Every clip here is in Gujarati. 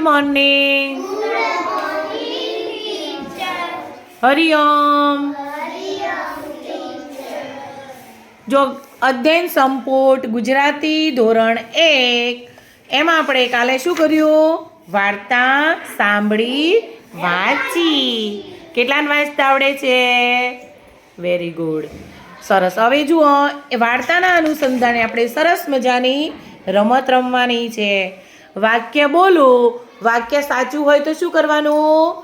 મોર્નિંગ હરિઓમ જો અધ્યયન સંપુટ ગુજરાતી ધોરણ એક એમાં આપણે કાલે શું કર્યું વાર્તા સાંભળી વાંચી કેટલાને વાંચતા આવડે છે વેરી ગુડ સરસ હવે જુઓ એ વાર્તાના અનુસંધાને આપણે સરસ મજાની રમત રમવાની છે વાક્ય બોલું વાક્ય સાચું હોય તો શું કરવાનું?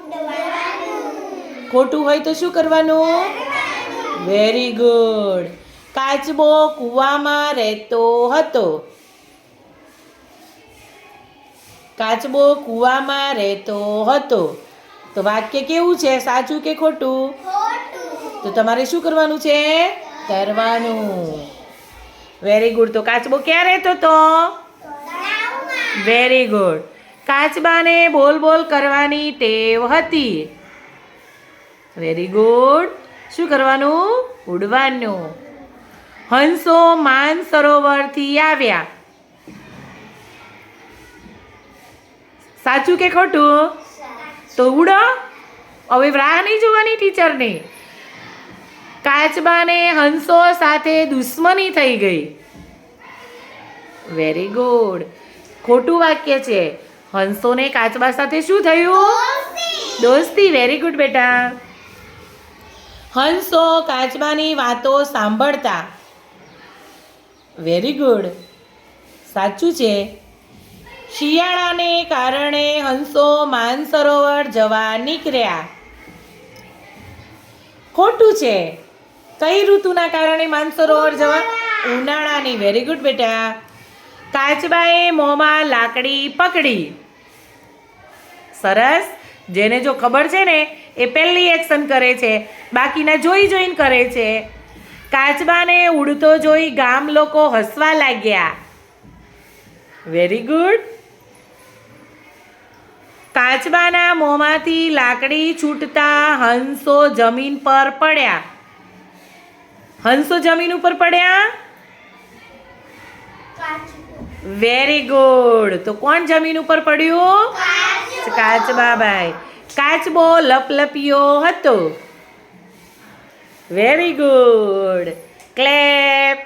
ખોટું હોય તો શું કરવાનું? વેરી ગુડ કાચબો કૂવામાં રહેતો હતો. કાચબો કૂવામાં રહેતો હતો. તો વાક્ય કેવું છે? સાચું કે ખોટું? તો તમારે શું કરવાનું છે? તરવાનું વેરી ગુડ તો કાચબો ક્યાં રહેતો તો? વેરી ગુડ કાચબાને બોલ બોલ કરવાની ટેવ હતી. વેરી ગુડ શું કરવાનું? ઉડવાનું. હંસો માન સરોવરથી આવ્યા. સાચું કે ખોટું? તો ઉડો. હવે રાહ નહીં જોવાની ટીચરની. કાચબાને હંસો સાથે દુશ્મની થઈ ગઈ. વેરી ગુડ ખોટું વાક્ય છે. હંસોને કાચબા સાથે શું થયું? દોસ્તી. વેરી ગુડ બેટા. હંસો કાચબાની વાતો સાંભળતા. વેરી ગુડ સાચું છે. શિયાળાને કારણે હંસો માનસરોવર જવા નીકળ્યા. ખોટું છે. કઈ ઋતુના કારણે માનસરોવર જવા? ઉનાળાની. વેરી ગુડ બેટા. કાચબાએ મોંમાં લાકડી પકડી. સરસ. જેને જો ખબર છે ને એ પહેલી એક્શન કરે છે. બાકીના જોઈ જોઈને કરે છે. કાચબાને ઉડતો જોઈ ગામ લોકો હસવા લાગ્યા. વેરી ગુડ કાચબાના મોંમાંથી લાકડી છૂટતા હંસો જમીન પર પડ્યા. હંસો જમીન ઉપર પડ્યા? વેરી ગુડ તો કોણ જમીન ઉપર પડ્યું? કાચબાબાઈ કાચબો લપલપિયો હતો. Very good clap